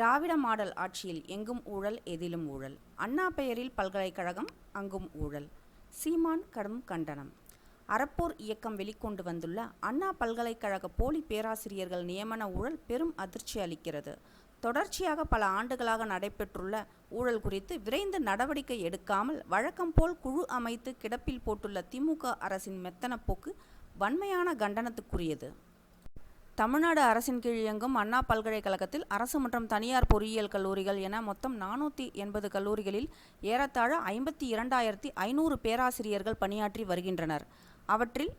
திராவிட model ஆட்சியில் எங்கும் ஊழல் எதிலும் ஊழல். அண்ணா பெயரில் பல்கலைக்கழகம் அங்கும் ஊழல். சீமான் கடும் கண்டனம். அறப்போர் இயக்கம் வெளிக்கொண்டு வந்துள்ள அண்ணா பல்கலைக்கழக போலி பேராசிரியர்கள் நியமன ஊழல் பெரும் அதிர்ச்சி அளிக்கிறது. தொடர்ச்சியாக பல ஆண்டுகளாக நடைபெற்றுள்ள ஊழல் குறித்து விரைந்து நடவடிக்கை எடுக்காமல் வழக்கம் போல் குழு அமைத்து கிடப்பில் போட்டுள்ள திமுக அரசின் மெத்தன போக்கு வன்மையான கண்டனத்துக்குரியது. தமிழ்நாடு அரசின் கீழ் இயங்கும் அண்ணா பல்கலைக்கழகத்தில் அரசு மற்றும் தனியார் பொறியியல் கல்லூரிகள் என மொத்தம் நானூற்றி எண்பது கல்லூரிகளில் ஏறத்தாழ ஐம்பத்தி இரண்டாயிரத்தி ஐநூறு பேராசிரியர்கள் பணியாற்றி வருகின்றனர். அவற்றில்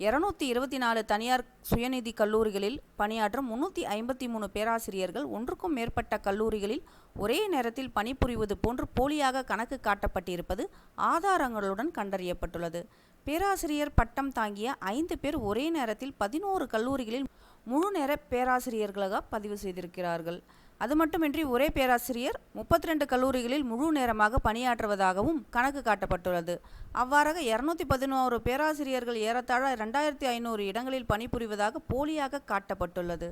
இருநூத்தி இருபத்தி நாலு தனியார் சுயநிதி கல்லூரிகளில் பணியாற்றும் முன்னூற்றி ஐம்பத்தி மூணு பேராசிரியர்கள் ஒன்றுக்கும் மேற்பட்ட கல்லூரிகளில் ஒரே நேரத்தில் பணிபுரிவது போன்று போலியாக கணக்கு காட்டப்பட்டிருப்பது ஆதாரங்களுடன் கண்டறியப்பட்டுள்ளது. பேராசிரியர் பட்டம் தாங்கிய ஐந்து பேர் ஒரே நேரத்தில் பதினோரு கல்லூரிகளில் முழு நேர பேராசிரியர்களாக பதிவு செய்திருக்கிறார்கள். அது மட்டுமின்றி ஒரே பேராசிரியர் முப்பத்தி ரெண்டு கல்லூரிகளில் முழு நேரமாக பணியாற்றுவதாகவும் கணக்கு காட்டப்பட்டுள்ளது. அவ்வாறாக இருநூத்தி பதினோரு பேராசிரியர்கள் ஏறத்தாழ ரெண்டாயிரத்தி ஐநூறு இடங்களில் பணிபுரிவதாக போலியாக காட்டப்பட்டுள்ளது.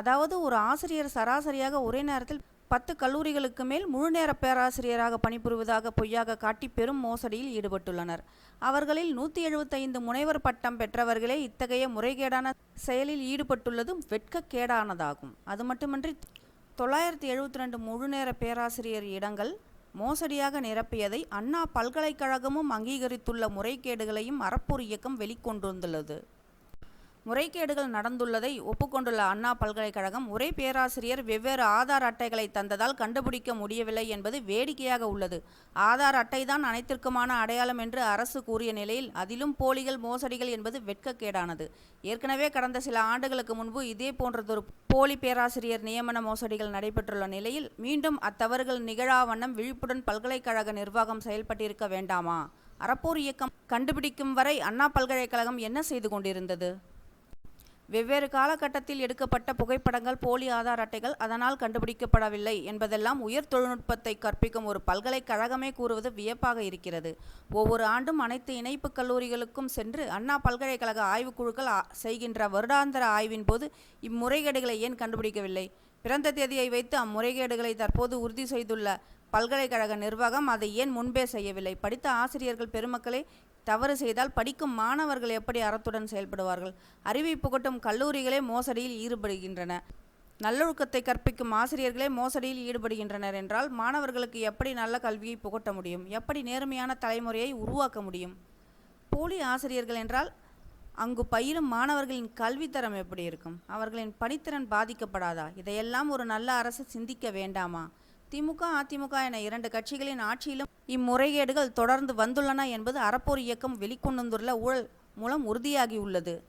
அதாவது ஒரு ஆசிரியர் சராசரியாக ஒரே நேரத்தில் பத்து கல்லூரிகளுக்கு மேல் முழுநேர பேராசிரியராக பணிபுரிவதாக பொய்யாக காட்டி பெரும் மோசடியில் ஈடுபட்டுள்ளனர். அவர்களில் நூற்றி எழுபத்தைந்து முனைவர் பட்டம் பெற்றவர்களே இத்தகைய முறைகேடான செயலில் ஈடுபட்டுள்ளதும் வெட்கக்கேடானதாகும். அது மட்டுமின்றி தொள்ளாயிரத்தி எழுபத்தி ரெண்டு முழுநேர பேராசிரியர் இடங்கள் மோசடியாக நிரப்பியதை அண்ணா பல்கலைக்கழகமும் அங்கீகரித்துள்ள முறைகேடுகளையும் அறப்போர் இயக்கம் வெளிக்கொண்டிருந்துள்ளது முறைகேடுகள் நடந்துள்ளதை ஒப்புக்கொண்டுள்ள அண்ணா பல்கலைக்கழகம் ஒரே பேராசிரியர் வெவ்வேறு ஆதார் அட்டைகளை தந்ததால் கண்டுபிடிக்க முடியவில்லை என்பது வேடிக்கையாக உள்ளது. ஆதார் அட்டைதான் அனைத்திற்குமான அடையாளம் என்று அரசு கூறிய நிலையில் அதிலும் போலிகள் மோசடிகள் என்பது வெட்கக்கேடானது. ஏற்கனவே கடந்த சில ஆண்டுகளுக்கு முன்பு இதே போன்றதொரு போலி பேராசிரியர் நியமன மோசடிகள் நடைபெற்றுள்ள நிலையில் மீண்டும் அத்தவறுகள் நிகழா வண்ணம் விழிப்புடன் பல்கலைக்கழக நிர்வாகம் செயல்பட்டிருக்க வேண்டாமா? அறப்போர் இயக்கம் கண்டுபிடிக்கும் வரை அண்ணா பல்கலைக்கழகம் என்ன செய்து கொண்டிருந்தது? வெவ்வேறு காலகட்டத்தில் எடுக்கப்பட்ட புகைப்படங்கள் போலி ஆதார் அட்டைகள் அதனால் கண்டுபிடிக்கப்படவில்லை என்பதெல்லாம் உயர் தொழில்நுட்பத்தை கற்பிக்கும் ஒரு பல்கலைக்கழகமே கூறுவது வியப்பாக இருக்கிறது. ஒவ்வொரு ஆண்டும் அனைத்து இணைப்பு கல்லூரிகளுக்கும் சென்று அண்ணா பல்கலைக்கழக ஆய்வுக்குழுக்கள் செய்கின்ற வருடாந்திர ஆய்வின் போது இம்முறைகேடுகளை ஏன் கண்டுபிடிக்கவில்லை? பிறந்த தேதியை வைத்து அம்முறைகேடுகளை தற்போது உறுதி செய்துள்ள பல்கலைக்கழக நிர்வாகம் அதை ஏன் முன்பே செய்யவில்லை? படித்த ஆசிரியர்கள் பெருமக்களை தவறு செய்தால் படிக்கும் மாணவர்கள் எப்படி அறத்துடன் செயல்படுவார்கள்? அறிவை புகட்டும் கல்லூரிகளே மோசடியில் ஈடுபடுகின்றன. நல்லொழுக்கத்தை கற்பிக்கும் ஆசிரியர்களே மோசடியில் ஈடுபடுகின்றனர் என்றால் மாணவர்களுக்கு எப்படி நல்ல கல்வியை புகட்ட முடியும்? எப்படி நேர்மையான தலைமுறையை உருவாக்க முடியும்? போலி ஆசிரியர்கள் என்றால் அங்கு பயிலும் மாணவர்களின் கல்வித்தரம் எப்படி இருக்கும்? அவர்களின் பணித்திறன் பாதிக்கப்படாதா? இதையெல்லாம் ஒரு நல்ல அரசு சிந்திக்க வேண்டாமா? திமுக அதிமுக என இரண்டு கட்சிகளின் ஆட்சியிலும் இம்முறைகேடுகள் தொடர்ந்து வந்துள்ளன என்பது அறப்போர் இயக்கம் வெளிக்கொண்டுள்ள ஊழல் மூலம் உறுதியாகியுள்ளது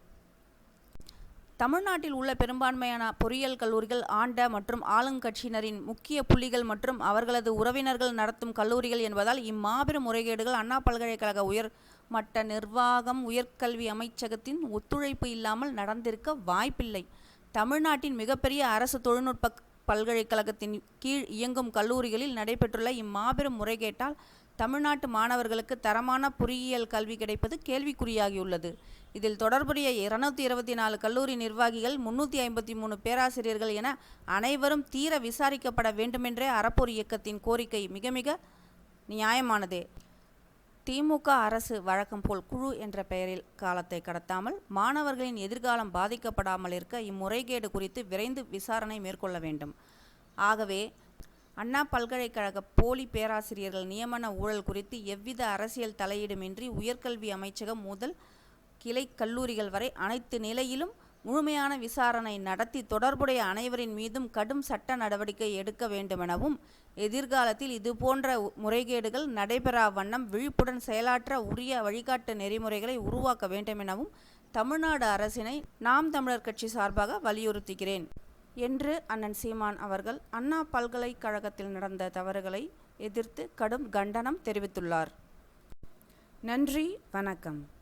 தமிழ்நாட்டில் உள்ள பெரும்பான்மையான பொறியியல் கல்லூரிகள் ஆண்ட மற்றும் ஆளுங்கட்சியினரின் முக்கிய புள்ளிகள் மற்றும் அவர்களது உறவினர்கள் நடத்தும் கல்லூரிகள் என்பதால் இம்மாபெரும் முறைகேடுகள் அண்ணா பல்கலைக்கழக உயர் மட்ட நிர்வாகம் உயர்கல்வி அமைச்சகத்தின் ஒத்துழைப்பு இல்லாமல் நடந்திருக்க வாய்ப்பில்லை. தமிழ்நாட்டின் மிகப்பெரிய அரசு தொழில்நுட்ப பல்கலைக்கழகத்தின் கீழ் இயங்கும் கல்லூரிகளில் நடைபெற்றுள்ள இம்மாபெரும் முறைகேட்டால் தமிழ்நாட்டு மாணவர்களுக்கு தரமான பொறியியல் கல்வி கிடைப்பது கேள்விக்குறியாகியுள்ளது. இதில் தொடர்புடைய இருநூத்தி இருபத்தி நாலு கல்லூரி நிர்வாகிகள் முன்னூற்றி ஐம்பத்தி மூணு பேராசிரியர்கள் என அனைவரும் தீர விசாரிக்கப்பட வேண்டுமென்றே அறப்போர் இயக்கத்தின் கோரிக்கை மிக மிக நியாயமானதே. திமுக அரசு வழக்கம் போல் குழு என்ற பெயரில் காலத்தை கடத்தாமல் மாணவர்களின் எதிர்காலம் பாதிக்கப்படாமல் இருக்க இம்முறைகேடு குறித்து விரைந்து விசாரணை மேற்கொள்ள வேண்டும். ஆகவே அண்ணா பல்கலைக்கழக போலி பேராசிரியர்கள் நியமன ஊழல் குறித்து எவ்வித அரசியல் தலையீடுமின்றி உயர்கல்வி அமைச்சகம் முதல் கிளை கல்லூரிகள் வரை அனைத்து நிலையிலும் முழுமையான விசாரணை நடத்தி தொடர்புடைய அனைவரின் மீதும் கடும் சட்ட நடவடிக்கை எடுக்க வேண்டுமெனவும் எதிர்காலத்தில் இதுபோன்ற முறைகேடுகள் நடைபெறா வண்ணம் விழிப்புடன் செயலாற்ற உரிய வழிகாட்டு நெறிமுறைகளை உருவாக்க வேண்டுமெனவும் தமிழ்நாடு அரசினை நாம் தமிழர் கட்சி சார்பாக வலியுறுத்துகிறேன். என்று அண்ணன் சீமான் அவர்கள் அண்ணா பல்கலைக்கழகத்தில் நடந்த தவறுகளை எதிர்த்து கடும் கண்டனம் தெரிவித்துள்ளார். நன்றி வணக்கம்.